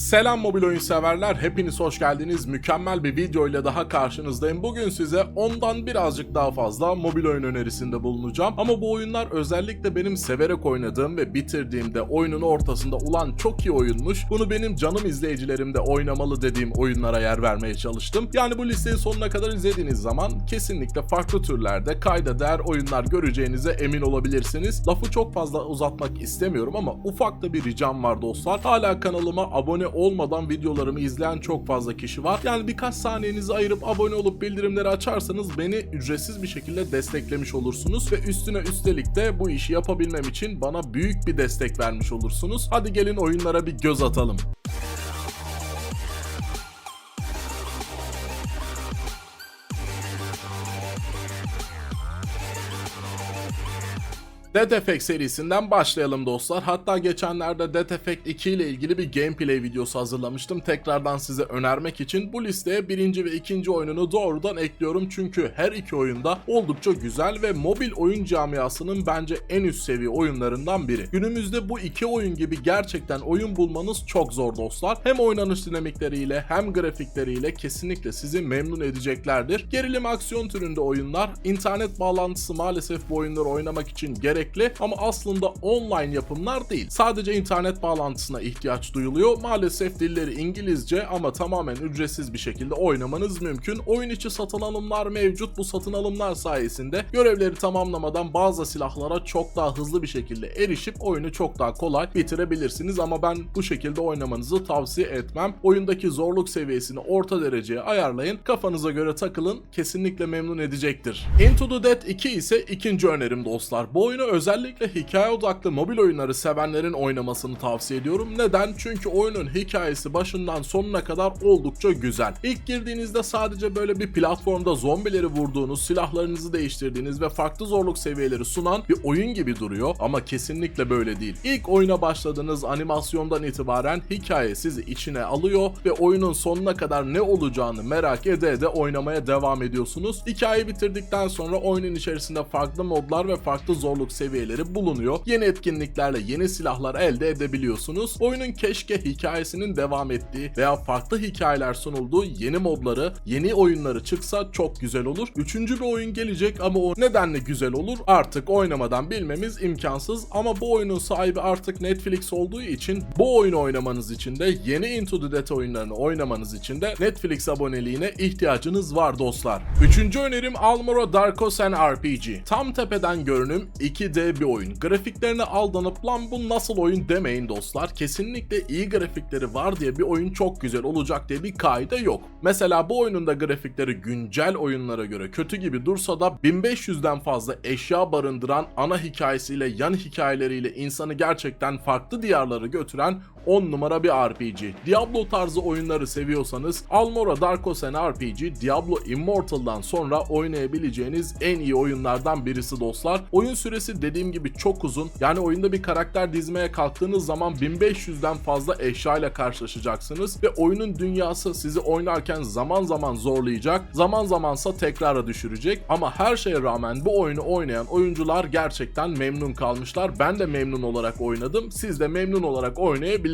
Selam mobil oyun severler, hepiniz hoş geldiniz. Mükemmel bir video ile daha karşınızdayım. Bugün size ondan birazcık daha fazla mobil oyun önerisinde bulunacağım. Ama bu oyunlar özellikle benim severek oynadığım ve bitirdiğimde oyunun ortasında ulan çok iyi oyunmuş. Bunu benim canım izleyicilerim de oynamalı dediğim oyunlara yer vermeye çalıştım. Yani bu listeyi sonuna kadar izlediğiniz zaman kesinlikle farklı türlerde kayda değer oyunlar göreceğinize emin olabilirsiniz. Lafı çok fazla uzatmak istemiyorum ama ufak da bir ricam var dostlar. Hala kanalıma abone olmadan videolarımı izleyen çok fazla kişi var. Yani birkaç saniyenizi ayırıp abone olup bildirimleri açarsanız beni ücretsiz bir şekilde desteklemiş olursunuz ve üstüne üstelik de bu işi yapabilmem için bana büyük bir destek vermiş olursunuz. Hadi gelin oyunlara bir göz atalım. Dead Effect serisinden başlayalım dostlar. Hatta geçenlerde Dead Effect 2 ile ilgili bir gameplay videosu hazırlamıştım. Tekrardan size önermek için bu listeye birinci ve ikinci oyununu doğrudan ekliyorum. Çünkü her iki oyunda oldukça güzel ve mobil oyun camiasının bence en üst seviye oyunlarından biri. Günümüzde bu iki oyun gibi gerçekten oyun bulmanız çok zor dostlar. Hem oynanış dinamikleriyle hem grafikleriyle kesinlikle sizi memnun edeceklerdir. Gerilim aksiyon türünde oyunlar, internet bağlantısı maalesef bu oyunları oynamak için gerekli ama aslında online yapımlar değil. Sadece internet bağlantısına ihtiyaç duyuluyor. Maalesef dilleri İngilizce ama tamamen ücretsiz bir şekilde oynamanız mümkün. Oyun içi satın alımlar mevcut. Bu satın alımlar sayesinde görevleri tamamlamadan bazı silahlara çok daha hızlı bir şekilde erişip oyunu çok daha kolay bitirebilirsiniz ama ben bu şekilde oynamanızı tavsiye etmem. Oyundaki zorluk seviyesini orta dereceye ayarlayın. Kafanıza göre takılın. Kesinlikle memnun edecektir. Into the Dead 2 ise ikinci önerim dostlar. Bu oyunu özellikle hikaye odaklı mobil oyunları sevenlerin oynamasını tavsiye ediyorum. Neden? Çünkü oyunun hikayesi başından sonuna kadar oldukça güzel. İlk girdiğinizde sadece böyle bir platformda zombileri vurduğunuz, silahlarınızı değiştirdiğiniz ve farklı zorluk seviyeleri sunan bir oyun gibi duruyor ama kesinlikle böyle değil. İlk oyuna başladığınız animasyondan itibaren hikaye sizi içine alıyor ve oyunun sonuna kadar ne olacağını merak ede ede oynamaya devam ediyorsunuz. Hikayeyi bitirdikten sonra oyunun içerisinde farklı modlar ve farklı zorluk seviyeleri bulunuyor. Yeni etkinliklerle yeni silahlar elde edebiliyorsunuz. Oyunun keşke hikayesinin devam ettiği veya farklı hikayeler sunulduğu yeni modları, yeni oyunları çıksa çok güzel olur. Üçüncü bir oyun gelecek ama o nedenle güzel olur artık oynamadan bilmemiz imkansız ama bu oyunun sahibi artık Netflix olduğu için bu oyunu oynamanız için de yeni Into the Dead oyunlarını oynamanız için de Netflix aboneliğine ihtiyacınız var dostlar. Üçüncü önerim Almora Darkosen RPG. Tam tepeden görünüm 2D bir oyun. Grafiklerine aldanıp lan bu nasıl oyun demeyin dostlar. Kesinlikle iyi grafikleri var diye bir oyun çok güzel olacak diye bir kaide yok. Mesela bu oyunun da grafikleri güncel oyunlara göre kötü gibi dursa da 1500'den fazla eşya barındıran ana hikayesiyle yan hikayeleriyle insanı gerçekten farklı diyarlara götüren 10 numara bir RPG. Diablo tarzı oyunları seviyorsanız Almora Dark Ocean RPG Diablo Immortal'dan sonra oynayabileceğiniz en iyi oyunlardan birisi dostlar. Oyun süresi dediğim gibi çok uzun. Yani oyunda bir karakter dizmeye kalktığınız zaman 1500'den fazla eşya ile karşılaşacaksınız ve oyunun dünyası sizi oynarken zaman zaman zorlayacak, zaman zamansa tekrara düşürecek ama her şeye rağmen bu oyunu oynayan oyuncular gerçekten memnun kalmışlar. Ben de memnun olarak oynadım. Siz de memnun olarak oynayabilirsiniz.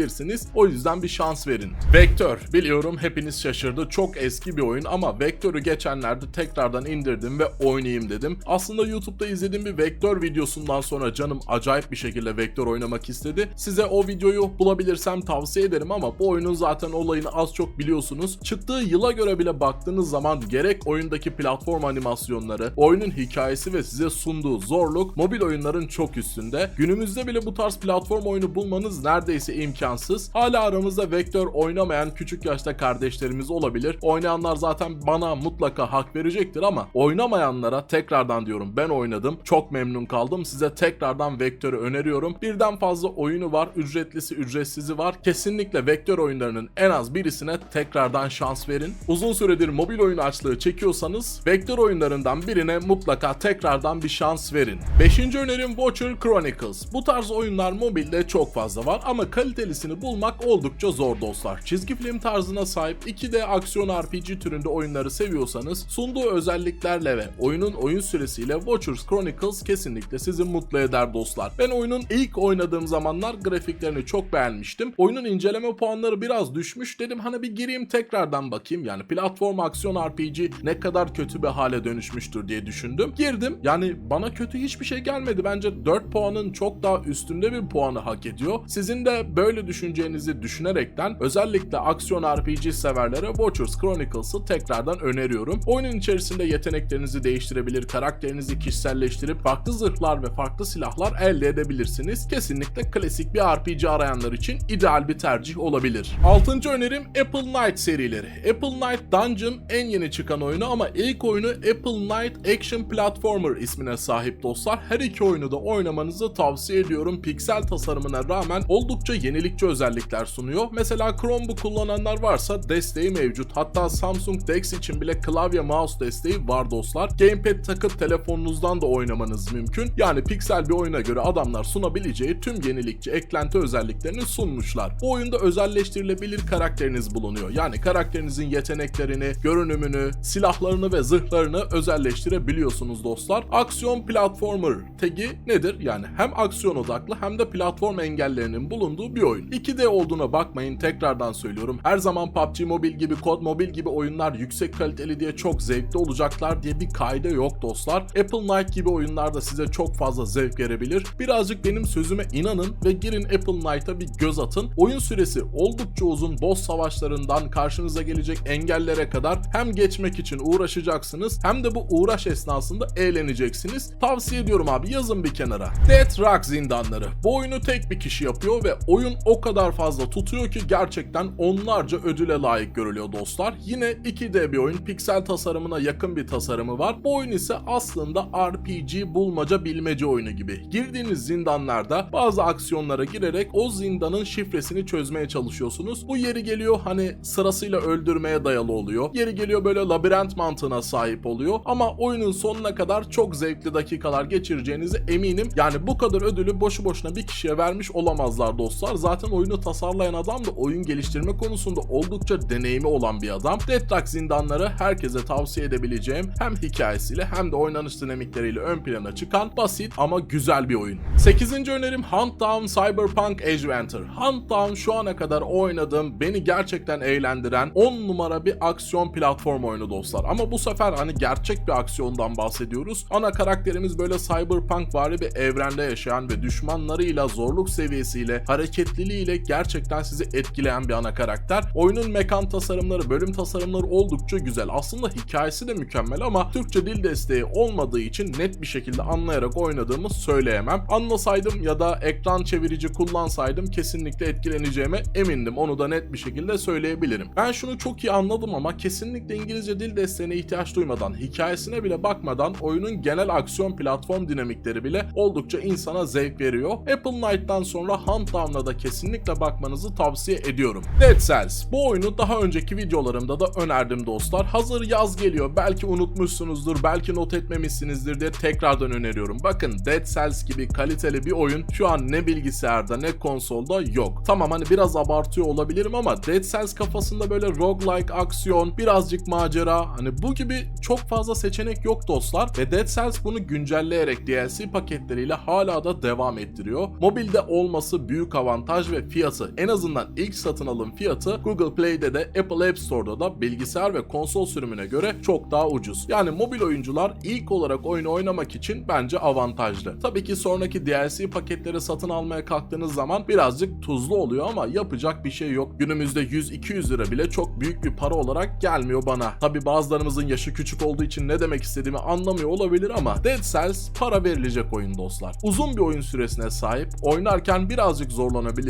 O yüzden bir şans verin. Vektör. Biliyorum hepiniz şaşırdı. Çok eski bir oyun ama Vektör'ü geçenlerde tekrardan indirdim ve oynayayım dedim. Aslında YouTube'da izlediğim bir Vektör videosundan sonra canım acayip bir şekilde Vektör oynamak istedi. Size o videoyu bulabilirsem tavsiye ederim ama bu oyunun zaten olayını az çok biliyorsunuz. Çıktığı yıla göre bile baktığınız zaman gerek oyundaki platform animasyonları, oyunun hikayesi ve size sunduğu zorluk mobil oyunların çok üstünde. Günümüzde bile bu tarz platform oyunu bulmanız neredeyse imkansız. Hala aramızda Vektör oynamayan küçük yaşta kardeşlerimiz olabilir. Oynayanlar zaten bana mutlaka hak verecektir ama oynamayanlara tekrardan diyorum ben oynadım. Çok memnun kaldım. Size tekrardan Vektör'ü öneriyorum. Birden fazla oyunu var. Ücretlisi ücretsizi var. Kesinlikle Vektör oyunlarının en az birisine tekrardan şans verin. Uzun süredir mobil oyun açlığı çekiyorsanız Vektör oyunlarından birine mutlaka tekrardan bir şans verin. Beşinci önerim Watcher Chronicles. Bu tarz oyunlar mobilde çok fazla var ama kaliteli yenisini bulmak oldukça zor dostlar. Çizgi film tarzına sahip 2D aksiyon RPG türünde oyunları seviyorsanız sunduğu özelliklerle ve oyunun oyun süresiyle Watchers Chronicles kesinlikle sizi mutlu eder dostlar. Ben oyunun ilk oynadığım zamanlar grafiklerini çok beğenmiştim. Oyunun inceleme puanları biraz düşmüş dedim hani bir gireyim tekrardan bakayım yani platform aksiyon RPG ne kadar kötü bir hale dönüşmüştür diye düşündüm. Girdim yani bana kötü hiçbir şey gelmedi bence 4 puanın çok daha üstünde bir puanı hak ediyor. Sizin de böyle düşüneceğinizi düşünerekten özellikle aksiyon RPG severlere Watchers Chronicles'ı tekrardan öneriyorum. Oyunun içerisinde yeteneklerinizi değiştirebilir, karakterinizi kişiselleştirip farklı zırhlar ve farklı silahlar elde edebilirsiniz. Kesinlikle klasik bir RPG arayanlar için ideal bir tercih olabilir. Altıncı önerim Apple Knight serileri. Apple Knight Dungeon en yeni çıkan oyunu ama ilk oyunu Apple Knight Action Platformer ismine sahip dostlar. Her iki oyunu da oynamanızı tavsiye ediyorum. Piksel tasarımına rağmen oldukça yenilikçi özellikler sunuyor. Mesela Chromebook kullananlar varsa desteği mevcut. Hatta Samsung Dex için bile klavye mouse desteği var dostlar. Gamepad takıp telefonunuzdan da oynamanız mümkün. Yani piksel bir oyuna göre adamlar sunabileceği tüm yenilikçi eklenti özelliklerini sunmuşlar. Bu oyunda özelleştirilebilir karakteriniz bulunuyor. Yani karakterinizin yeteneklerini, görünümünü, silahlarını ve zırhlarını özelleştirebiliyorsunuz dostlar. Aksiyon platformer tagi nedir? Yani hem aksiyon odaklı hem de platform engellerinin bulunduğu bir oyun. 2D olduğuna bakmayın tekrardan söylüyorum. Her zaman PUBG Mobile gibi, COD Mobile gibi oyunlar yüksek kaliteli diye çok zevkli olacaklar diye bir kayda yok dostlar. Apple Knight gibi oyunlar da size çok fazla zevk verebilir. Birazcık benim sözüme inanın ve girin Apple Knight'a bir göz atın. Oyun süresi oldukça uzun boss savaşlarından karşınıza gelecek engellere kadar hem geçmek için uğraşacaksınız hem de bu uğraş esnasında eğleneceksiniz. Tavsiye ediyorum abi yazın bir kenara. Death Rock zindanları. Bu oyunu tek bir kişi yapıyor ve oyun o kadar fazla tutuyor ki gerçekten onlarca ödüle layık görülüyor dostlar. Yine 2D bir oyun. Piksel tasarımına yakın bir tasarımı var. Bu oyun ise aslında RPG bulmaca bilmece oyunu gibi. Girdiğiniz zindanlarda bazı aksiyonlara girerek o zindanın şifresini çözmeye çalışıyorsunuz. Bu yeri geliyor hani sırasıyla öldürmeye dayalı oluyor. Yeri geliyor böyle labirent mantığına sahip oluyor. Ama oyunun sonuna kadar çok zevkli dakikalar geçireceğinize eminim. Yani bu kadar ödülü boşu boşuna bir kişiye vermiş olamazlar dostlar. Zaten oyunu tasarlayan adam da oyun geliştirme konusunda oldukça deneyimi olan bir adam. Death Rock zindanları herkese tavsiye edebileceğim hem hikayesiyle hem de oynanış dinamikleriyle ön plana çıkan basit ama güzel bir oyun. 8. önerim Hunt Down Cyberpunk Adventure. Hunt Down şu ana kadar oynadığım beni gerçekten eğlendiren 10 numara bir aksiyon platform oyunu dostlar. Ama bu sefer hani gerçek bir aksiyondan bahsediyoruz. Ana karakterimiz böyle cyberpunk vari bir evrende yaşayan ve düşmanlarıyla zorluk seviyesiyle, hareketliliğiyle gerçekten sizi etkileyen bir ana karakter. Oyunun mekan tasarımları, bölüm tasarımları oldukça güzel. Aslında hikayesi de mükemmel ama Türkçe dil desteği olmadığı için net bir şekilde anlayarak oynadığımı söyleyemem. Anlasaydım ya da ekran çevirici kullansaydım kesinlikle etkileneceğime emindim. Onu da net bir şekilde söyleyebilirim. Ben şunu çok iyi anladım ama kesinlikle İngilizce dil desteğine ihtiyaç duymadan, hikayesine bile bakmadan oyunun genel aksiyon platform dinamikleri bile oldukça insana zevk veriyor. Apple Knight'tan sonra Hunt Down'a da kesinlikle bakmanızı tavsiye ediyorum. Dead Cells. Bu oyunu daha önceki videolarımda da önerdim dostlar. Hazır yaz geliyor. Belki unutmuşsunuzdur, belki not etmemişsinizdir diye tekrardan öneriyorum. Bakın Dead Cells gibi kaliteli bir oyun şu an ne bilgisayarda ne konsolda yok. Tamam hani biraz abartıyor olabilirim ama Dead Cells kafasında böyle roguelike aksiyon, birazcık macera hani bu gibi çok fazla seçenek yok dostlar ve Dead Cells bunu güncelleyerek DLC paketleriyle hala da devam ettiriyor. Mobilde olması büyük avantaj ve fiyatı en azından ilk satın alım fiyatı Google Play'de de Apple App Store'da da bilgisayar ve konsol sürümüne göre çok daha ucuz. Yani mobil oyuncular ilk olarak oyunu oynamak için bence avantajlı. Tabii ki sonraki DLC paketleri satın almaya kalktığınız zaman birazcık tuzlu oluyor ama yapacak bir şey yok. Günümüzde 100-200 lira bile çok büyük bir para olarak gelmiyor bana. Tabii bazılarımızın yaşı küçük olduğu için ne demek istediğimi anlamıyor olabilir ama Dead Cells para verilecek oyun dostlar. Uzun bir oyun süresine sahip. Oynarken birazcık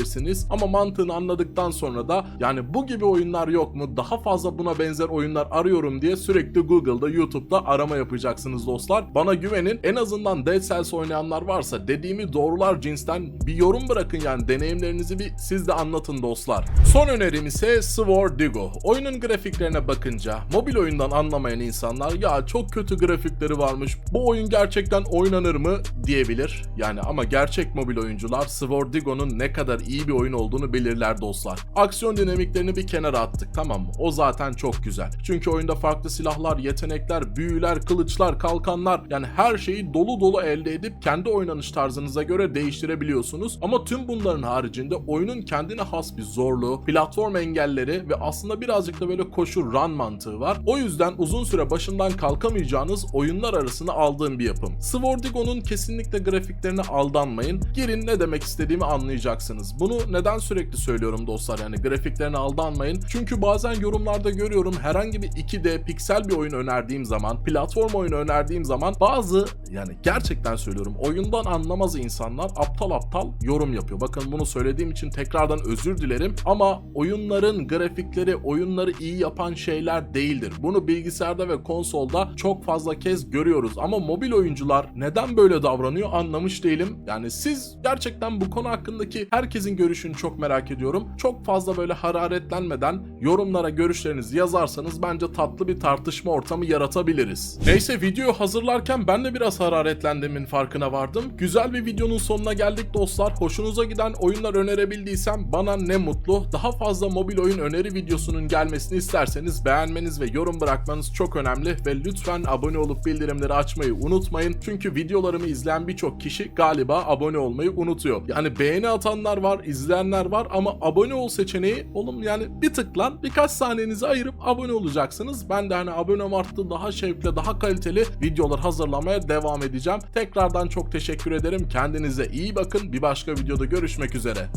zorlanabilirsiniz ama mantığını anladıktan sonra da yani bu gibi oyunlar yok mu? Daha fazla buna benzer oyunlar arıyorum diye sürekli Google'da, YouTube'da arama yapacaksınız dostlar. Bana güvenin. En azından Dead Cells oynayanlar varsa dediğimi doğrular cinsten bir yorum bırakın yani deneyimlerinizi bir siz de anlatın dostlar. Son önerim ise Sword Digo. Oyunun grafiklerine bakınca mobil oyundan anlamayan insanlar ya çok kötü grafikleri varmış. Bu oyun gerçekten oynanır mı diyebilir. Yani ama gerçek mobil oyuncular Sword Digo'nun ne kadar iyi iyi bir oyun olduğunu belirler dostlar. Aksiyon dinamiklerini bir kenara attık tamam mı? O zaten çok güzel. Çünkü oyunda farklı silahlar, yetenekler, büyüler, kılıçlar, kalkanlar yani her şeyi dolu dolu elde edip kendi oynanış tarzınıza göre değiştirebiliyorsunuz. Ama tüm bunların haricinde oyunun kendine has bir zorluğu, platform engelleri ve aslında birazcık da böyle koşu run mantığı var. O yüzden uzun süre başından kalkamayacağınız oyunlar arasına aldığım bir yapım. Swordigo'nun kesinlikle grafiklerine aldanmayın. Girin ne demek istediğimi anlayacaksınız. Bunu neden sürekli söylüyorum dostlar yani grafiklerine aldanmayın. Çünkü bazen yorumlarda görüyorum herhangi bir 2D piksel bir oyun önerdiğim zaman, platform oyunu önerdiğim zaman bazı yani gerçekten söylüyorum oyundan anlamaz insanlar aptal aptal yorum yapıyor. Bakın bunu söylediğim için tekrardan özür dilerim ama oyunların grafikleri, oyunları iyi yapan şeyler değildir. Bunu bilgisayarda ve konsolda çok fazla kez görüyoruz ama mobil oyuncular neden böyle davranıyor anlamış değilim. Yani siz gerçekten bu konu hakkındaki herkesin görüşünü çok merak ediyorum. Çok fazla böyle hararetlenmeden yorumlara görüşlerinizi yazarsanız bence tatlı bir tartışma ortamı yaratabiliriz. Neyse videoyu hazırlarken ben de biraz hararetlendiğimin farkına vardım. Güzel bir videonun sonuna geldik dostlar. Hoşunuza giden oyunlar önerebildiysem bana ne mutlu. Daha fazla mobil oyun öneri videosunun gelmesini isterseniz beğenmeniz ve yorum bırakmanız çok önemli ve lütfen abone olup bildirimleri açmayı unutmayın. Çünkü videolarımı izleyen birçok kişi galiba abone olmayı unutuyor. Yani beğeni atanlar var, izleyenler var ama abone ol seçeneği oğlum yani bir tıklan birkaç saniyenizi ayırıp abone olacaksınız. Ben de hani abonem arttı daha şevkle daha kaliteli videolar hazırlamaya devam edeceğim. Tekrardan çok teşekkür ederim. Kendinize iyi bakın. Bir başka videoda görüşmek üzere.